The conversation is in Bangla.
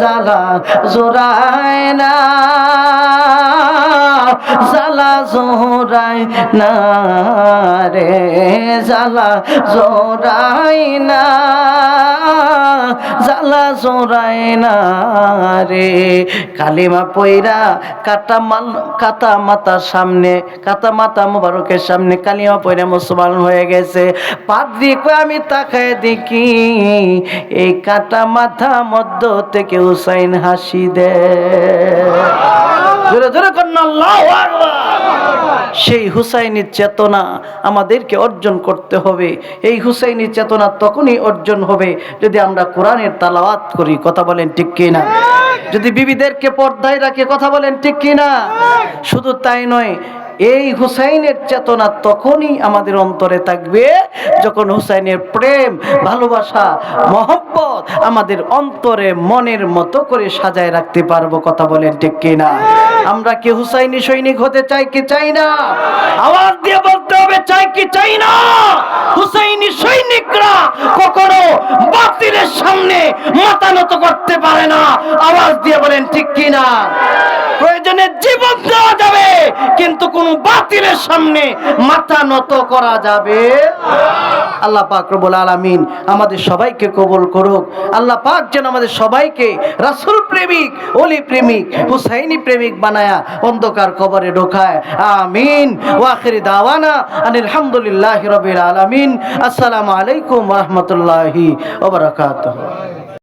জ্বালা জোড়ায় না জালা জোরাই না রে জালা জোরাই না। জ্বালা জোরাই না রে। কালিমা পইরা কাটা মাল কাটা মাতার সামনে, কাটা মাতা মোবারকের সামনে কালিমা পইরা মুসলমান হয়ে গেছে। পাদ্রি কই আমি তাকায় দেখি, এই কাটা মাথা মধ্য থেকে হুসাইন হাসি দে জোরে জোরে কন্যা, আল্লাহু সেই হুসাইনের চেতনা আমাদেরকে অর্জন করতে হবে। এই হুসাইনির চেতনা তখনই অর্জন হবে যদি আমরা কোরআনের তালাওয়াত করি। কথা বলেন ঠিক কিনা? যদি বিবিদেরকে পর্দায় রাখি, কথা বলেন ঠিক কিনা? শুধু তাই নয় এই হুসাইনের চেতনা তখনই আমাদের অন্তরে থাকবে যখন হুসাইনের প্রেম, ভালোবাসা, মহব্বত আমাদের অন্তরে মনের মতো করে সাজায় রাখতে পারব, কথা বলেন ঠিক কি না আমরা কি হুসাইনি সৈনিক হতে চাই কি চাই না? আওয়াজ দিয়ে বলতে হবে, চাই কি চাই না? হুসাইনি সৈনিকরা কখনো বাতিলের সামনে মাথা নত করতে পারে না। আওয়াজ দিয়ে বলেন ঠিক কি না প্রয়োজনে জীবন দেওয়া যাবে কিন্তু কোন বাতিলের সামনে মাথা নত করা যাবে। আল্লাহ পাক রব্বুল আলামিন আমাদের সবাইকে কবুল করুক। আল্লাহ পাক যেন আমাদের সবাইকে রাসূল প্রেমিক, ওলি প্রেমিক, হুসাইনি প্রেমিক বানায়া অন্ধকার কবরে ঢোকায়। আমিন। ওয়াখিরি দাওয়ানা আনিল হামদুলিল্লাহি রাব্বিল আলামিন। আসসালামু আলাইকুম রাহমাতুল্লাহি ওয়া বারাকাতুহু।